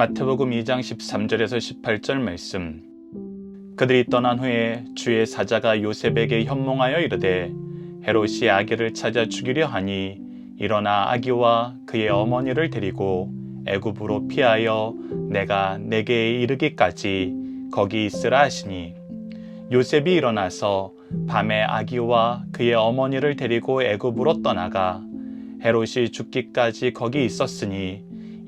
마태복음 2장 13절에서 18절 말씀. 그들이 떠난 후에 주의 사자가 요셉에게 현몽하여 이르되 헤롯이 아기를 찾아 죽이려 하니 일어나 아기와 그의 어머니를 데리고 애굽으로 피하여 내가 내게 이르기까지 거기 있으라 하시니 요셉이 일어나서 밤에 아기와 그의 어머니를 데리고 애굽으로 떠나가 헤롯이 죽기까지 거기 있었으니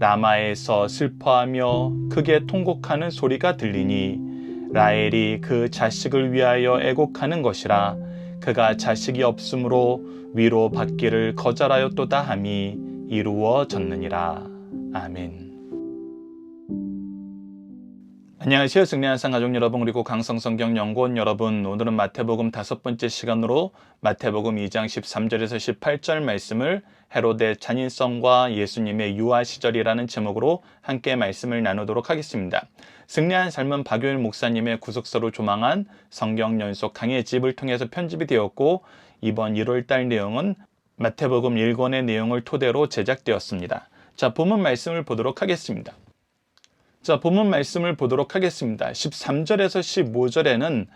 라마에서 슬퍼하며 크게 통곡하는 소리가 들리니 라헬이 그 자식을 위하여 애곡하는 것이라 그가 자식이 없으므로 위로 받기를 거절하였도다 함이 이루어졌느니라 아멘. 안녕하세요. 승리한상 가족 여러분 그리고 강성성경 연구원 여러분 오늘은 마태복음 다섯 번째 시간으로 마태복음 2장 13절에서 18절 말씀을 헤로데 잔인성과 예수님의 유아 시절이라는 제목으로 함께 말씀을 나누도록 하겠습니다. 승리한 삶은 박효일 목사님의 구속서로 조망한 성경 연속 강의 집을 통해서 편집이 되었고 이번 1월달 내용은 마태복음 1권의 내용을 토대로 제작되었습니다. 자, 본문 말씀을 보도록 하겠습니다. 자, 본문 말씀을 보도록 하겠습니다. 13절에서 15절에는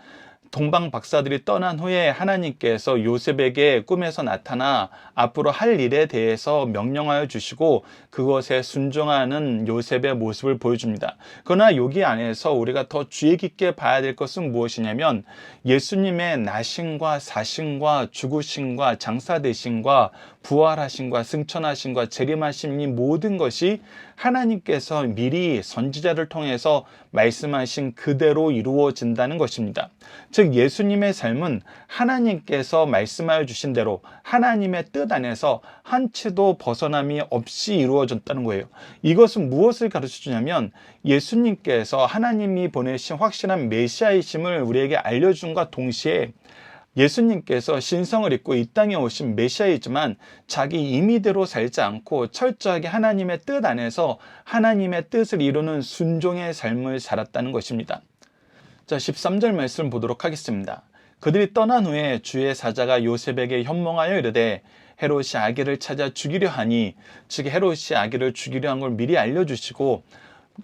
동방 박사들이 떠난 후에 하나님께서 요셉에게 꿈에서 나타나 앞으로 할 일에 대해서 명령하여 주시고 그것에 순종하는 요셉의 모습을 보여줍니다. 그러나 여기 안에서 우리가 더 주의 깊게 봐야 될 것은 무엇이냐면 예수님의 나신과 사신과 죽으신과 장사되신과 부활하신과 승천하신과 재림하신 이 모든 것이 하나님께서 미리 선지자를 통해서 말씀하신 그대로 이루어진다는 것입니다. 즉 예수님의 삶은 하나님께서 말씀하여 주신 대로 하나님의 뜻 안에서 한치도 벗어남이 없이 이루어졌다는 거예요. 이것은 무엇을 가르쳐 주냐면 예수님께서 하나님이 보내신 확실한 메시아이심을 우리에게 알려준과 동시에 예수님께서 신성을 입고 이 땅에 오신 메시아이지만 자기 임의대로 살지 않고 철저하게 하나님의 뜻 안에서 하나님의 뜻을 이루는 순종의 삶을 살았다는 것입니다. 자, 13절 말씀 보도록 하겠습니다. 그들이 떠난 후에 주의 사자가 요셉에게 현몽하여 이르되 헤롯이 아기를 찾아 죽이려 하니 즉 헤롯이 아기를 죽이려 한 걸 미리 알려주시고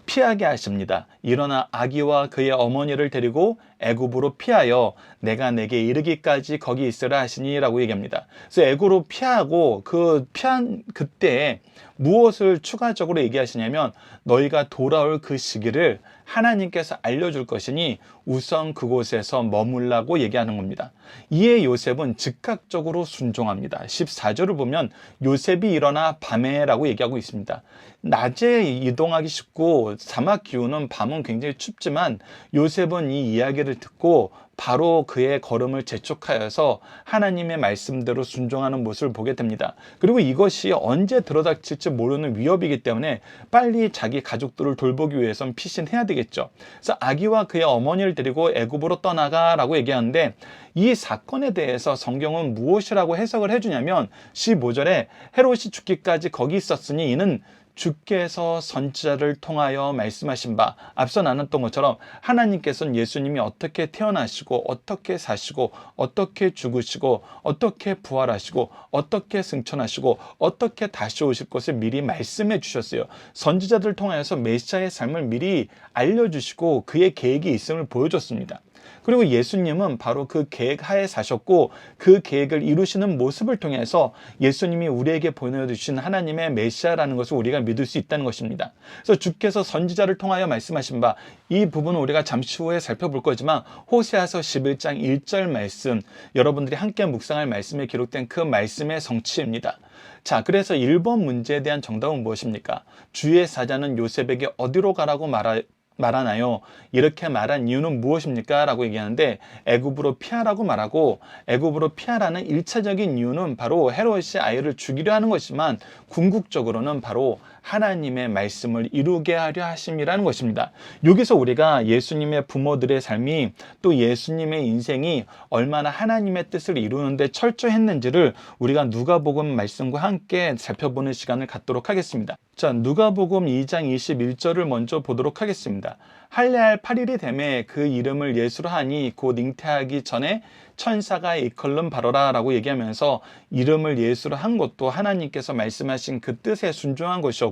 피하게 하십니다. 일어나 아기와 그의 어머니를 데리고 애굽으로 피하여 내가 내게 이르기까지 거기 있으라 하시니라고 얘기합니다. 그래서 애굽으로 피하고 그 피한 그때 무엇을 추가적으로 얘기하시냐면 너희가 돌아올 그 시기를 하나님께서 알려줄 것이니 우선 그곳에서 머물라고 얘기하는 겁니다. 이에 요셉은 즉각적으로 순종합니다. 14절을 보면 요셉이 일어나 밤에라고 얘기하고 있습니다. 낮에 이동하기 쉽고 사막 기후는 밤은 굉장히 춥지만 요셉은 이 이야기를 듣고 바로 그의 걸음을 재촉하여서 하나님의 말씀대로 순종하는 모습을 보게 됩니다. 그리고 이것이 언제 들어닥칠지 모르는 위협이기 때문에 빨리 자기 가족들을 돌보기 위해선 피신해야 되겠죠. 그래서 아기와 그의 어머니를 데리고 애굽으로 떠나가라고 얘기하는데 이 사건에 대해서 성경은 무엇이라고 해석을 해주냐면 15절에 헤롯이 죽기까지 거기 있었으니 이는 주께서 선지자를 통하여 말씀하신 바 앞서 나눴던 것처럼 하나님께서는 예수님이 어떻게 태어나시고 어떻게 사시고 어떻게 죽으시고 어떻게 부활하시고 어떻게 승천하시고 어떻게 다시 오실 것을 미리 말씀해 주셨어요. 선지자들 통하여서 메시아의 삶을 미리 알려주시고 그의 계획이 있음을 보여줬습니다. 그리고 예수님은 바로 그 계획 하에 사셨고 그 계획을 이루시는 모습을 통해서 예수님이 우리에게 보내주신 하나님의 메시아라는 것을 우리가 믿을 수 있다는 것입니다. 그래서 주께서 선지자를 통하여 말씀하신 바 이 부분은 우리가 잠시 후에 살펴볼 거지만 호세아서 11장 1절 말씀 여러분들이 함께 묵상할 말씀에 기록된 그 말씀의 성취입니다. 자, 그래서 1번 문제에 대한 정답은 무엇입니까? 주의 사자는 요셉에게 어디로 가라고 말하, 말하나요? 이렇게 말한 이유는 무엇입니까? 라고 얘기하는데 애굽으로 피하라고 말하고 애굽으로 피하라는 일차적인 이유는 바로 헤롯이 아이를 죽이려 하는 것이지만 궁극적으로는 바로 하나님의 말씀을 이루게 하려 하심이라는 것입니다. 여기서 우리가 예수님의 부모들의 삶이 또 예수님의 인생이 얼마나 하나님의 뜻을 이루는데 철저했는지를 우리가 누가복음 말씀과 함께 살펴보는 시간을 갖도록 하겠습니다. 자, 누가복음 2장 21절을 먼저 보도록 하겠습니다. 할례할 8일이 되매 그 이름을 예수로 하니 곧 잉태하기 전에 천사가 이컬름 바로라 라고 얘기하면서 이름을 예수로 한 것도 하나님께서 말씀하신 그 뜻에 순종한 것이었고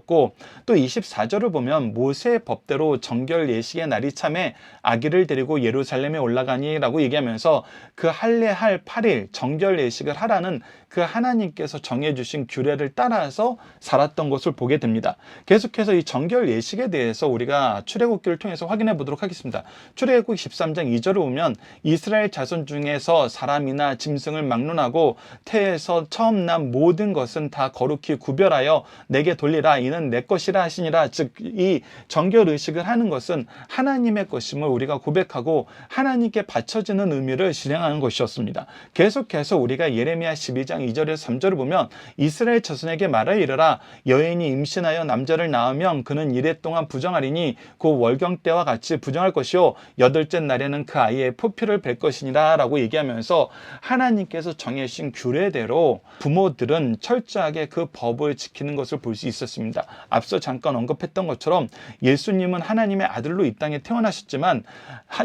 또 24절을 보면 모세의 법대로 정결 예식의 날이 참에 아기를 데리고 예루살렘에 올라가니 라고 얘기하면서 그 할례할 8일 정결 예식을 하라는 그 하나님께서 정해주신 규례를 따라서 살았던 것을 보게 됩니다. 계속해서 이 정결 예식에 대해서 우리가 출애굽기를 통해서 확인해 보도록 하겠습니다. 출애굽기 13장 2절을 보면 이스라엘 자손 중에서 사람이나 짐승을 막론하고 태에서 처음 난 모든 것은 다 거룩히 구별하여 내게 돌리라 이는 내 것이라 하시니라 즉 이 정결 의식을 하는 것은 하나님의 것임을 우리가 고백하고 하나님께 바쳐지는 의미를 실행하는 것이었습니다. 계속해서 우리가 예레미야 12장 2절에서 3절을 보면 이스라엘 자손에게 말하 이르라 여인이 임신하여 남자를 낳으면 그는 이래 동안 부정하리니 그 월경 때와 같이 부정할 것이요 여덟째 날에는 그 아이의 포피를 뵐 것이니라 라고 얘기하면서 하나님께서 정해주신 규례대로 부모들은 철저하게 그 법을 지키는 것을 볼 수 있었습니다. 앞서 잠깐 언급했던 것처럼 예수님은 하나님의 아들로 이 땅에 태어나셨지만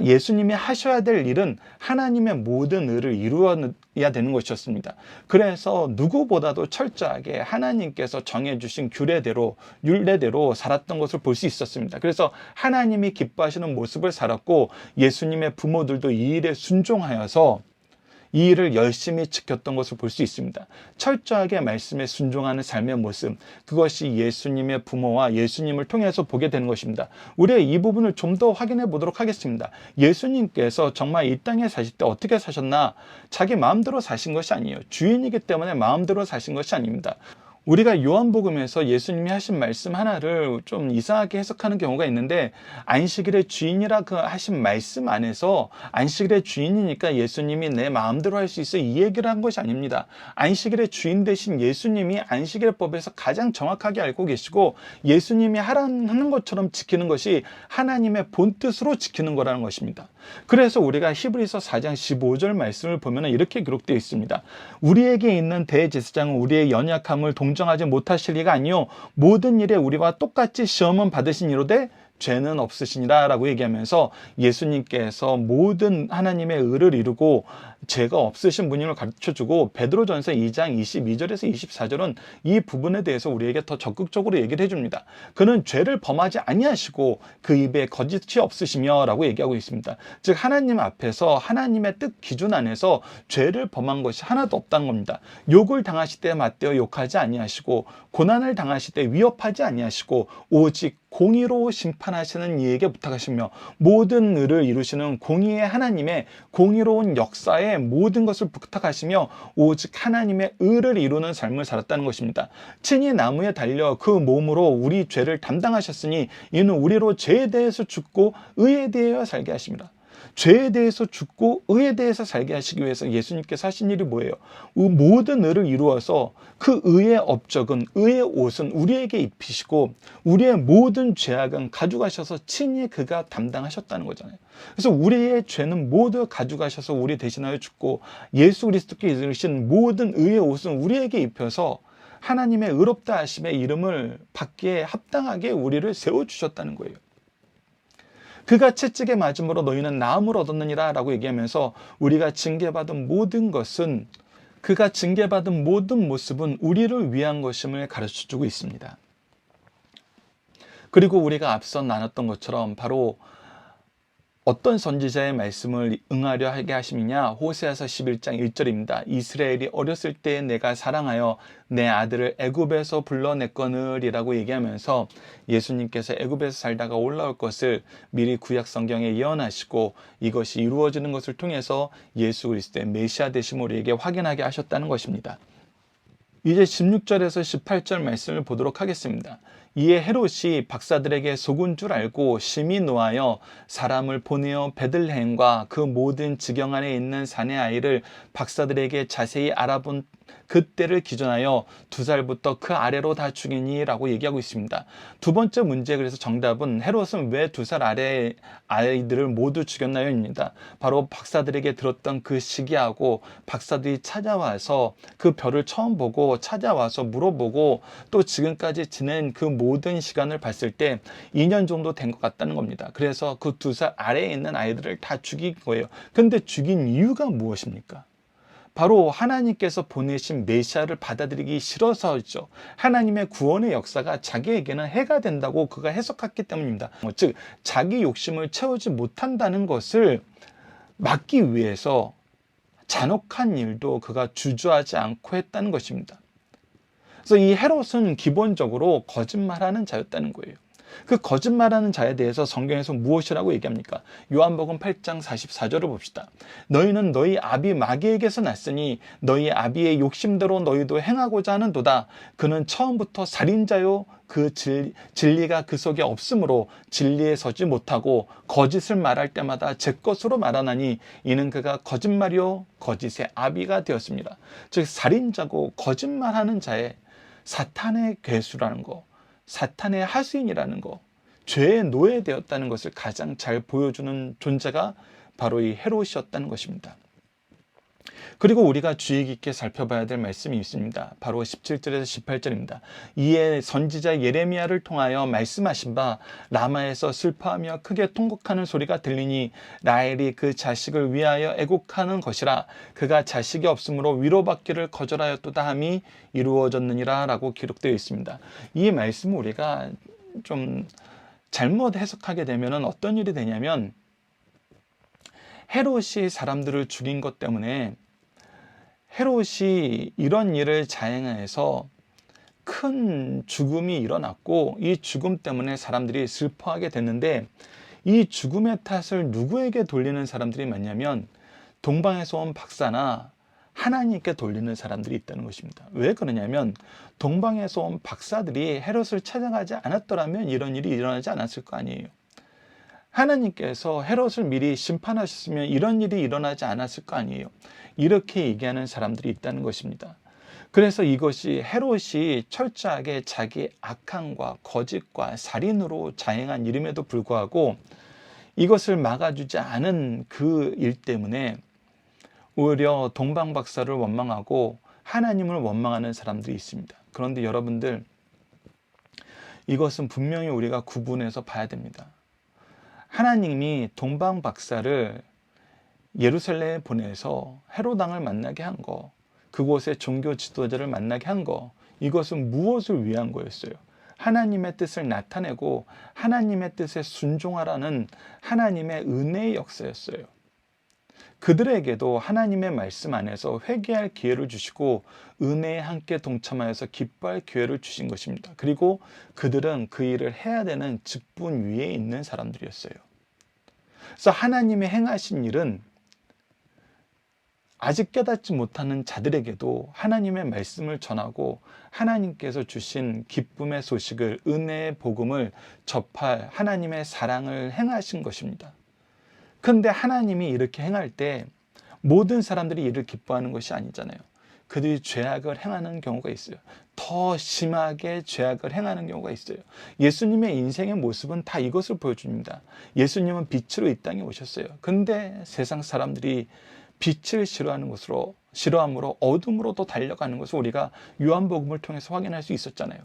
예수님이 하셔야 될 일은 하나님의 모든 의를 이루어야 되는 것이었습니다. 그래 서 누구보다도 철저하게 하나님께서 정해주신 규례대로 율례대로 살았던 것을 볼 수 있었습니다. 그래서 하나님이 기뻐하시는 모습을 살았고 예수님의 부모들도 이 일에 순종하여서 이 일을 열심히 지켰던 것을 볼 수 있습니다. 철저하게 말씀에 순종하는 삶의 모습, 그것이 예수님의 부모와 예수님을 통해서 보게 되는 것입니다. 우리가 이 부분을 좀 더 확인해 보도록 하겠습니다. 예수님께서 정말 이 땅에 사실 때 어떻게 사셨나? 자기 마음대로 사신 것이 아니에요. 주인이기 때문에 마음대로 사신 것이 아닙니다. 우리가 요한복음에서 예수님이 하신 말씀 하나를 좀 이상하게 해석하는 경우가 있는데 안식일의 주인이라 그 하신 말씀 안에서 안식일의 주인이니까 예수님이 내 마음대로 할 수 있어 이 얘기를 한 것이 아닙니다. 안식일의 주인 대신 예수님이 안식일법에서 가장 정확하게 알고 계시고 예수님이 하라는 것처럼 지키는 것이 하나님의 본 뜻으로 지키는 거라는 것입니다. 그래서 우리가 히브리서 4장 15절 말씀을 보면 이렇게 기록되어 있습니다. 우리에게 있는 대제사장은 우리의 연약함을 동 공정하지 못하실 리가 아니요 모든 일에 우리와 똑같이 시험은 받으신 이로되 죄는 없으시니라 라고 얘기하면서 예수님께서 모든 하나님의 의를 이루고 죄가 없으신 분임을 가르쳐주고 베드로전서 2장 22절에서 24절은 이 부분에 대해서 우리에게 더 적극적으로 얘기를 해줍니다. 그는 죄를 범하지 아니하시고 그 입에 거짓이 없으시며 라고 얘기하고 있습니다. 즉 하나님 앞에서 하나님의 뜻 기준 안에서 죄를 범한 것이 하나도 없다는 겁니다. 욕을 당하실 때 맞대어 욕하지 아니하시고 고난을 당하실 때 위협하지 아니하시고 오직 공의로 심판하시는 이에게 부탁하시며 모든 의를 이루시는 공의의 하나님의 공의로운 역사에 모든 것을 부탁하시며 오직 하나님의 의를 이루는 삶을 살았다는 것입니다. 친히 나무에 달려 그 몸으로 우리 죄를 담당하셨으니 이는 우리로 죄에 대해서 죽고 의에 대하여 살게 하십니다. 죄에 대해서 죽고 의에 대해서 살게 하시기 위해서 예수님께서 하신 일이 뭐예요? 모든 의를 이루어서 그 의의 업적은 의의 옷은 우리에게 입히시고 우리의 모든 죄악은 가져가셔서 친히 그가 담당하셨다는 거잖아요. 그래서 우리의 죄는 모두 가져가셔서 우리 대신하여 죽고 예수 그리스도께 이르신 모든 의의 옷은 우리에게 입혀서 하나님의 의롭다 하심의 이름을 받기에 합당하게 우리를 세워 주셨다는 거예요. 그가 채찍에 맞음으로 너희는 나음을 얻었느니라 라고 얘기하면서 우리가 징계받은 모든 것은 그가 징계받은 모든 모습은 우리를 위한 것임을 가르쳐 주고 있습니다. 그리고 우리가 앞서 나눴던 것처럼 바로 어떤 선지자의 말씀을 응하려 하게 하심이냐? 호세아서 11장 1절입니다. 이스라엘이 어렸을 때 내가 사랑하여 내 아들을 애굽에서 불러냈거늘이라고 얘기하면서 예수님께서 애굽에서 살다가 올라올 것을 미리 구약 성경에 예언하시고 이것이 이루어지는 것을 통해서 예수 그리스도의 메시아 되심을 우리에게 확인하게 하셨다는 것입니다. 이제 16절에서 18절 말씀을 보도록 하겠습니다. 이에 헤롯이 박사들에게 속은 줄 알고 심히 노하여 사람을 보내어 베들레헴과 그 모든 지경 안에 있는 산의 아이를 박사들에게 자세히 알아본 그때를 기준하여 두 살부터 그 아래로 다 죽이니 라고 얘기하고 있습니다. 두 번째 문제 그래서 정답은 헤롯은 왜 두 살 아래 아이들을 모두 죽였나요 입니다. 바로 박사들에게 들었던 그 시기하고 박사들이 찾아와서 그 별을 처음 보고 찾아와서 물어보고 또 지금까지 지낸 그 모든 시간을 봤을 때 2년 정도 된 것 같다는 겁니다. 그래서 그 두 살 아래에 있는 아이들을 다 죽인 거예요. 근데 죽인 이유가 무엇입니까? 바로 하나님께서 보내신 메시아를 받아들이기 싫어서죠. 하나님의 구원의 역사가 자기에게는 해가 된다고 그가 해석했기 때문입니다. 뭐즉 자기 욕심을 채우지 못한다는 것을 막기 위해서 잔혹한 일도 그가 주저하지 않고 했다는 것입니다. 그래서 이 헤롯은 기본적으로 거짓말하는 자였다는 거예요. 그 거짓말하는 자에 대해서 성경에서 무엇이라고 얘기합니까? 요한복음 8장 44절을 봅시다. 너희는 너희 아비 마귀에게서 났으니 너희 아비의 욕심대로 너희도 행하고자 하는도다. 그는 처음부터 살인자요 그 진리, 진리가 그 속에 없으므로 진리에 서지 못하고 거짓을 말할 때마다 제 것으로 말하나니 이는 그가 거짓말이요 거짓의 아비가 되었습니다. 즉 살인자고 거짓말하는 자의 사탄의 괴수라는 거. 사탄의 하수인이라는 거, 죄의 노예되었다는 것을 가장 잘 보여주는 존재가 바로 이 헤롯이었다는 것입니다. 그리고 우리가 주의 깊게 살펴봐야 될 말씀이 있습니다. 바로 17절에서 18절입니다. 이에 선지자 예레미야를 통하여 말씀하신 바 라마에서 슬퍼하며 크게 통곡하는 소리가 들리니 라헬이 그 자식을 위하여 애곡하는 것이라 그가 자식이 없으므로 위로받기를 거절하였도다 함이 이루어졌느니라 라고 기록되어 있습니다. 이 말씀을 우리가 좀 잘못 해석하게 되면 어떤 일이 되냐면 헤롯이 사람들을 죽인 것 때문에 헤롯이 이런 일을 자행해서 큰 죽음이 일어났고 이 죽음 때문에 사람들이 슬퍼하게 됐는데 이 죽음의 탓을 누구에게 돌리는 사람들이 많냐면 동방에서 온 박사나 하나님께 돌리는 사람들이 있다는 것입니다. 왜 그러냐면 동방에서 온 박사들이 헤롯을 찾아가지 않았더라면 이런 일이 일어나지 않았을 거 아니에요. 하나님께서 헤롯을 미리 심판하셨으면 이런 일이 일어나지 않았을 거 아니에요. 이렇게 얘기하는 사람들이 있다는 것입니다. 그래서 이것이 헤롯이 철저하게 자기 악함과 거짓과 살인으로 자행한 일임에도 불구하고 이것을 막아주지 않은 그 일 때문에 오히려 동방 박사를 원망하고 하나님을 원망하는 사람들이 있습니다. 그런데 여러분들 이것은 분명히 우리가 구분해서 봐야 됩니다. 하나님이 동방 박사를 예루살렘에 보내서 헤로당을 만나게 한 거, 그곳의 종교 지도자를 만나게 한 거, 이것은 무엇을 위한 거였어요? 하나님의 뜻을 나타내고 하나님의 뜻에 순종하라는 하나님의 은혜의 역사였어요. 그들에게도 하나님의 말씀 안에서 회개할 기회를 주시고 은혜에 함께 동참하여서 기뻐할 기회를 주신 것입니다. 그리고 그들은 그 일을 해야 되는 직분 위에 있는 사람들이었어요. 그래서 하나님의 행하신 일은 아직 깨닫지 못하는 자들에게도 하나님의 말씀을 전하고 하나님께서 주신 기쁨의 소식을 은혜의 복음을 접할 하나님의 사랑을 행하신 것입니다. 근데 하나님이 이렇게 행할 때 모든 사람들이 이를 기뻐하는 것이 아니잖아요. 그들이 죄악을 행하는 경우가 있어요. 더 심하게 죄악을 행하는 경우가 있어요. 예수님의 인생의 모습은 다 이것을 보여줍니다. 예수님은 빛으로 이 땅에 오셨어요. 근데 세상 사람들이 빛을 싫어하는 것으로 싫어함으로 어둠으로도 달려가는 것을 우리가 요한복음을 통해서 확인할 수 있었잖아요.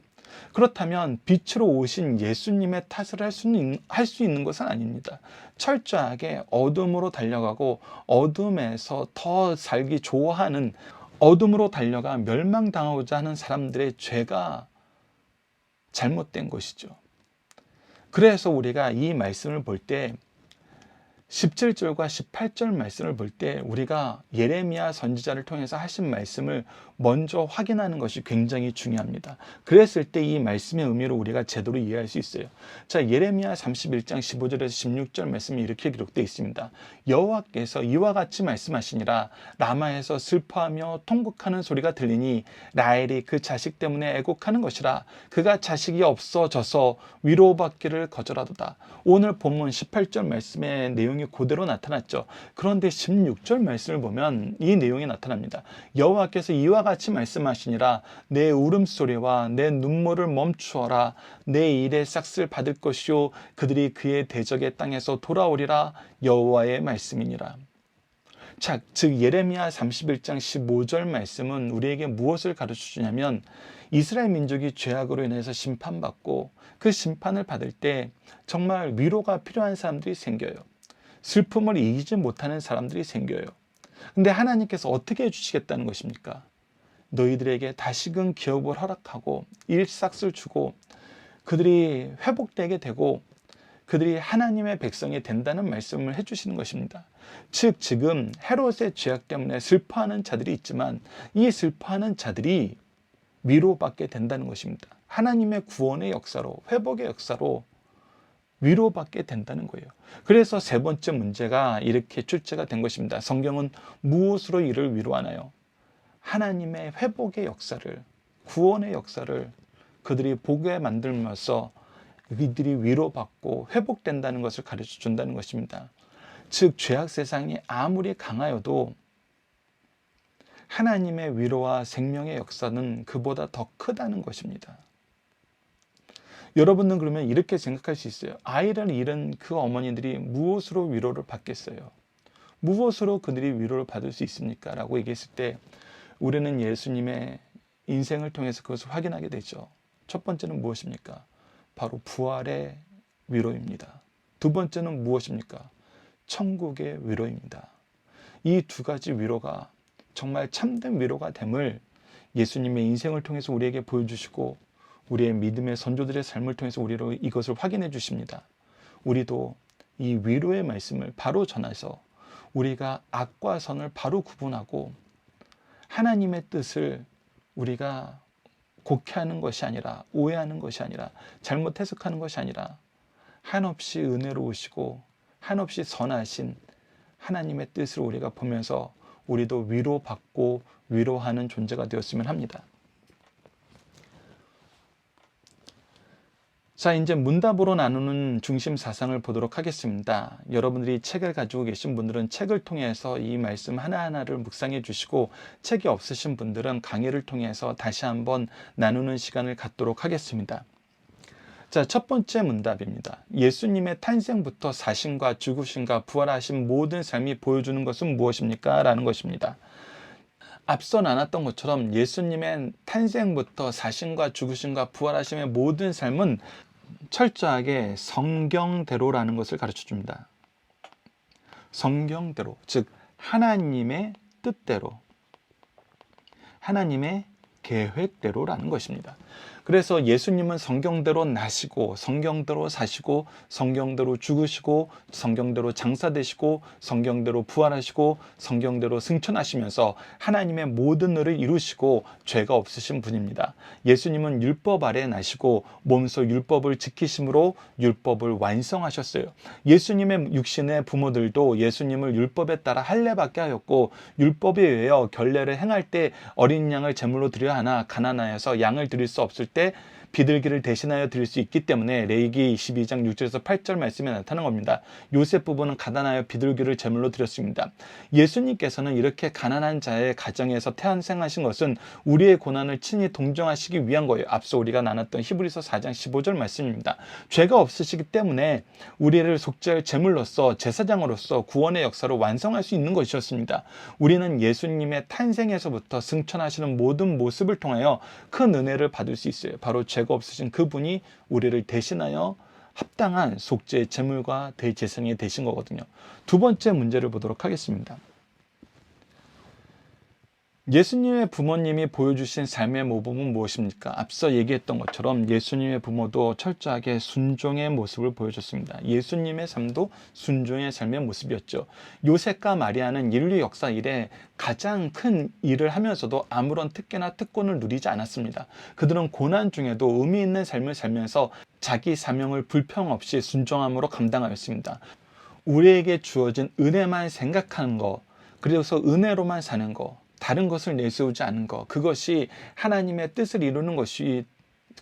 그렇다면 빛으로 오신 예수님의 탓을 할 수는 있는 것은 아닙니다. 철저하게 어둠으로 달려가고 어둠에서 더 살기 좋아하는 어둠으로 달려가 멸망당하고자 하는 사람들의 죄가 잘못된 것이죠. 그래서 우리가 이 말씀을 볼때 17절과 18절 말씀을 볼 때 우리가 예레미야 선지자를 통해서 하신 말씀을 먼저 확인하는 것이 굉장히 중요합니다. 그랬을 때 이 말씀의 의미를 우리가 제대로 이해할 수 있어요. 자, 예레미야 31장 15절에서 16절 말씀이 이렇게 기록되어 있습니다. 여호와께서 이와 같이 말씀하시니라 라마에서 슬퍼하며 통곡하는 소리가 들리니 라헬이 그 자식 때문에 애곡하는 것이라 그가 자식이 없어져서 위로받기를 거절하도다. 오늘 본문 18절 말씀의 내용이 내용이 그대로 나타났죠. 그런데 16절 말씀을 보면 이 내용이 나타납니다. 여호와께서 이와 같이 말씀하시니라 내 울음소리와 내 눈물을 멈추어라 내 일의 싹을 받을 것이요 그들이 그의 대적의 땅에서 돌아오리라 여호와의 말씀이니라. 자, 즉 예레미야 31장 15절 말씀은 우리에게 무엇을 가르쳐 주냐면 이스라엘 민족이 죄악으로 인해서 심판받고 그 심판을 받을 때 정말 위로가 필요한 사람들이 생겨요. 슬픔을 이기지 못하는 사람들이 생겨요. 근데 하나님께서 어떻게 해주시겠다는 것입니까? 너희들에게 다시금 기업을 허락하고 일삭을 주고 그들이 회복되게 되고 그들이 하나님의 백성이 된다는 말씀을 해주시는 것입니다. 즉 지금 헤롯의 죄악 때문에 슬퍼하는 자들이 있지만 이 슬퍼하는 자들이 위로받게 된다는 것입니다. 하나님의 구원의 역사로 회복의 역사로 위로받게 된다는 거예요. 그래서 세 번째 문제가 이렇게 출제가 된 것입니다. 성경은 무엇으로 이를 위로하나요? 하나님의 회복의 역사를 구원의 역사를 그들이 보게 만들면서 이들이 위로받고 회복된다는 것을 가르쳐 준다는 것입니다. 즉 죄악 세상이 아무리 강하여도 하나님의 위로와 생명의 역사는 그보다 더 크다는 것입니다. 여러분은 그러면 이렇게 생각할 수 있어요. 아이를 잃은 그 어머니들이 무엇으로 위로를 받겠어요? 무엇으로 그들이 위로를 받을 수 있습니까? 라고 얘기했을 때 우리는 예수님의 인생을 통해서 그것을 확인하게 되죠. 첫 번째는 무엇입니까? 바로 부활의 위로입니다. 두 번째는 무엇입니까? 천국의 위로입니다. 이 두 가지 위로가 정말 참된 위로가 됨을 예수님의 인생을 통해서 우리에게 보여주시고 우리의 믿음의 선조들의 삶을 통해서 우리로 이것을 확인해 주십니다. 우리도 이 위로의 말씀을 바로 전해서 우리가 악과 선을 바로 구분하고 하나님의 뜻을 우리가 곡해하는 것이 아니라 오해하는 것이 아니라 잘못 해석하는 것이 아니라 한없이 은혜로우시고 한없이 선하신 하나님의 뜻을 우리가 보면서 우리도 위로받고 위로하는 존재가 되었으면 합니다. 자, 이제 문답으로 나누는 중심 사상을 보도록 하겠습니다. 여러분들이 책을 가지고 계신 분들은 책을 통해서 이 말씀 하나하나를 묵상해 주시고 책이 없으신 분들은 강의를 통해서 다시 한번 나누는 시간을 갖도록 하겠습니다. 자, 첫 번째 문답입니다. 예수님의 탄생부터 사신과 죽으신과 부활하신 모든 삶이 보여주는 것은 무엇입니까? 라는 것입니다. 앞서 나눴던 것처럼 예수님의 탄생부터 사신과 죽으신과 부활하심의 모든 삶은 철저하게 성경대로라는 것을 가르쳐 줍니다. 성경대로, 즉 하나님의 뜻대로, 하나님의 계획대로라는 것입니다. 그래서 예수님은 성경대로 나시고 성경대로 사시고 성경대로 죽으시고 성경대로 장사되시고 성경대로 부활하시고 성경대로 승천하시면서 하나님의 모든 일을 이루시고 죄가 없으신 분입니다. 예수님은 율법 아래 나시고 몸소 율법을 지키심으로 율법을 완성하셨어요. 예수님의 육신의 부모들도 예수님을 율법에 따라 할례받게 하였고 율법에 의하여 결례를 행할 때 어린 양을 제물로 드려야 하나 가난하여서 양을 드릴 수 없을 때때 비둘기를 대신하여 드릴 수 있기 때문에 레이기 22장 6절에서 8절 말씀에 나타난 겁니다. 요셉 부부는 가난하여 비둘기를 제물로 드렸습니다. 예수님께서는 이렇게 가난한 자의 가정에서 태어생하신 것은 우리의 고난을 친히 동정하시기 위한 거예요. 앞서 우리가 나눴던 히브리서 4장 15절 말씀입니다. 죄가 없으시기 때문에 우리를 속죄할 제물로서 제사장으로서 구원의 역사를 완성할 수 있는 것이었습니다. 우리는 예수님의 탄생에서부터 승천하시는 모든 모습을 통하여 큰 은혜를 받을 수 있어요. 바로 죄 죄가 없으신 그분이 우리를 대신하여 합당한 속죄 제물과 대제사장이 되신 거거든요. 두 번째 문제를 보도록 하겠습니다. 예수님의 부모님이 보여주신 삶의 모범은 무엇입니까? 앞서 얘기했던 것처럼 예수님의 부모도 철저하게 순종의 모습을 보여줬습니다. 예수님의 삶도 순종의 삶의 모습이었죠. 요셉과 마리아는 인류 역사 이래 가장 큰 일을 하면서도 아무런 특혜나 특권을 누리지 않았습니다. 그들은 고난 중에도 의미 있는 삶을 살면서 자기 사명을 불평 없이 순종함으로 감당하였습니다. 우리에게 주어진 은혜만 생각하는 거, 그래서 은혜로만 사는 거, 다른 것을 내세우지 않은 것, 그것이 하나님의 뜻을 이루는 것이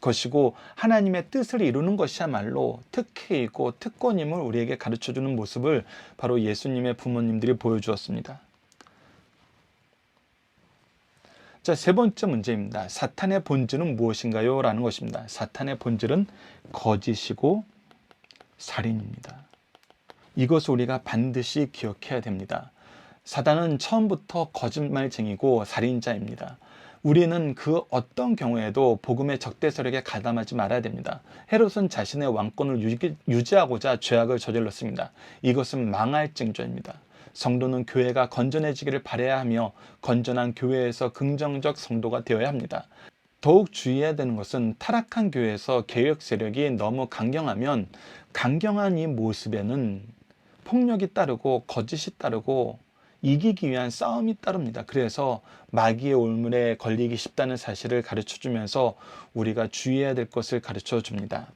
것이고 하나님의 뜻을 이루는 것이야말로 특혜이고 특권임을 우리에게 가르쳐 주는 모습을 바로 예수님의 부모님들이 보여주었습니다. 자, 세 번째 문제입니다. 사탄의 본질은 무엇인가요? 라는 것입니다. 사탄의 본질은 거짓이고 살인입니다. 이것을 우리가 반드시 기억해야 됩니다. 사단은 처음부터 거짓말쟁이고 살인자입니다. 우리는 그 어떤 경우에도 복음의 적대설에게 가담하지 말아야 됩니다. 헤롯은 자신의 왕권을 유지 하고자 죄악을 저질렀습니다. 이것은 망할 징조입니다. 성도는 교회가 건전해지기를 바라야 하며 건전한 교회에서 긍정적 성도가 되어야 합니다. 더욱 주의해야 되는 것은 타락한 교회에서 개혁 세력이 너무 강경하면 강경한 이 모습에는 폭력이 따르고 거짓이 따르고 이기기 위한 싸움이 따릅니다. 그래서 마귀의 올물에 걸리기 쉽다는 사실을 가르쳐 주면서 우리가 주의해야 될 것을 가르쳐 줍니다.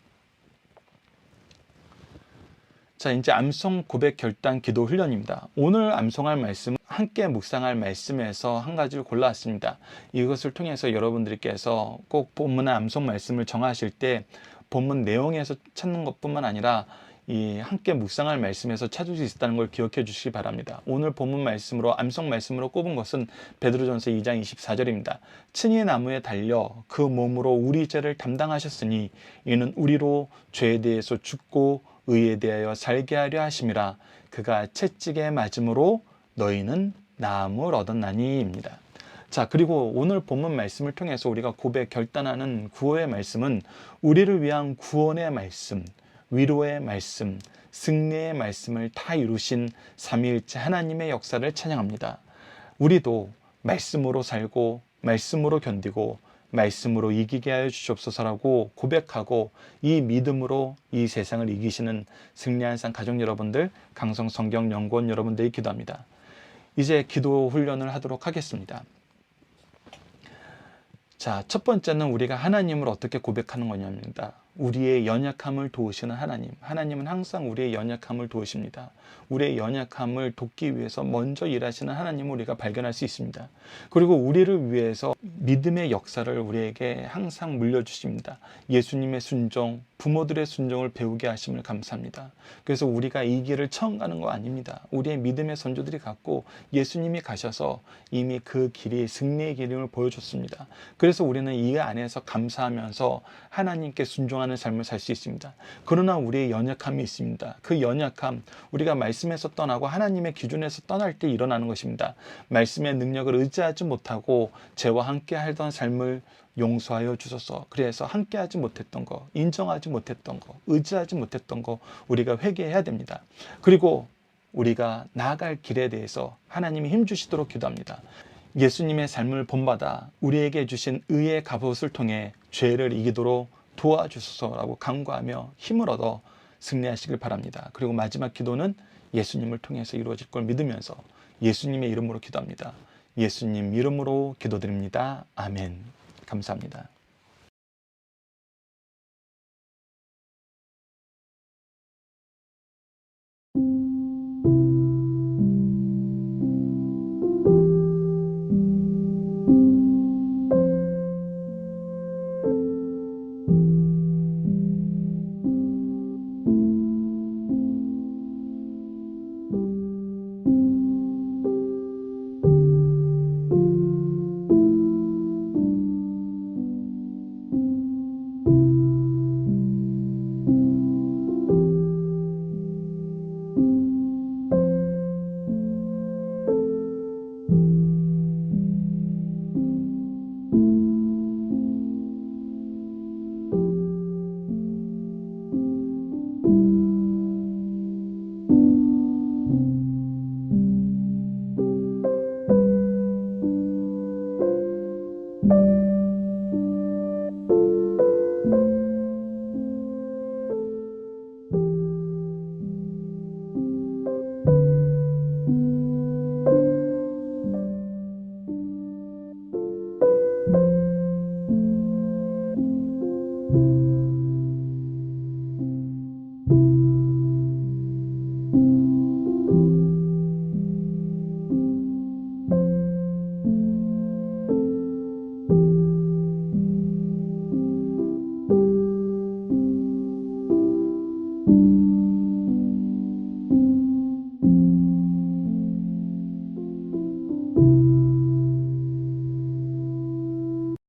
자, 이제 암송 고백 결단 기도 훈련입니다. 오늘 암송할 말씀, 함께 묵상할 말씀에서 한 가지를 골라왔습니다. 이것을 통해서 여러분들께서 꼭 본문의 암송 말씀을 정하실 때 본문 내용에서 찾는 것뿐만 아니라 이 함께 묵상할 말씀에서 찾을 수 있다는 걸 기억해 주시기 바랍니다. 오늘 본문 말씀으로 암송 말씀으로 꼽은 것은 베드로전서 2장 24절입니다. 친히 나무에 달려 그 몸으로 우리 죄를 담당하셨으니 이는 우리로 죄에 대해서 죽고 의에 대하여 살게 하려 하심이라 그가 채찍에 맞음으로 너희는 나음을 얻었나니입니다. 자, 그리고 오늘 본문 말씀을 통해서 우리가 고백 결단하는 구호의 말씀은 우리를 위한 구원의 말씀, 위로의 말씀, 승리의 말씀을 다 이루신 삼위일체 하나님의 역사를 찬양합니다. 우리도 말씀으로 살고 말씀으로 견디고 말씀으로 이기게 하여 주시옵소서라고 고백하고 이 믿음으로 이 세상을 이기시는 승리한 상 가족 여러분들, 강성 성경 연구원 여러분들이 기도합니다. 이제 기도 훈련을 하도록 하겠습니다. 자, 첫 번째는 우리가 하나님을 어떻게 고백하는 거냐입니다. 우리의 연약함을 도우시는 하나님. 하나님은 항상 우리의 연약함을 도우십니다. 우리의 연약함을 돕기 위해서 먼저 일하시는 하나님을 우리가 발견할 수 있습니다. 그리고 우리를 위해서 믿음의 역사를 우리에게 항상 물려주십니다. 예수님의 순종, 부모들의 순종을 배우게 하심을 감사합니다. 그래서 우리가 이 길을 처음 가는 거 아닙니다. 우리의 믿음의 선조들이 갔고 예수님이 가셔서 이미 그 길이 승리의 길임을 보여줬습니다. 그래서 우리는 이 안에서 감사하면서 하나님께 순종 하는 순종하는 삶을 살 수 있습니다. 그러나 우리의 연약함이 있습니다. 그 연약함 우리가 말씀에서 떠나고 하나님의 기준에서 떠날 때 일어나는 것입니다. 말씀의 능력을 의지하지 못하고 죄와 함께 하던 삶을 용서하여 주소서. 그래서 함께하지 못했던 거, 인정하지 못했던 거, 의지하지 못했던 거 우리가 회개해야 됩니다. 그리고 우리가 나아갈 길에 대해서 하나님이 힘 주시도록 기도합니다. 예수님의 삶을 본받아 우리에게 주신 의의 갑옷을 통해 죄를 이기도록 도와주소서라고 간구하며 힘을 얻어 승리하시길 바랍니다. 그리고 마지막 기도는 예수님을 통해서 이루어질 걸 믿으면서 예수님의 이름으로 기도합니다. 예수님 이름으로 기도드립니다. 아멘. 감사합니다.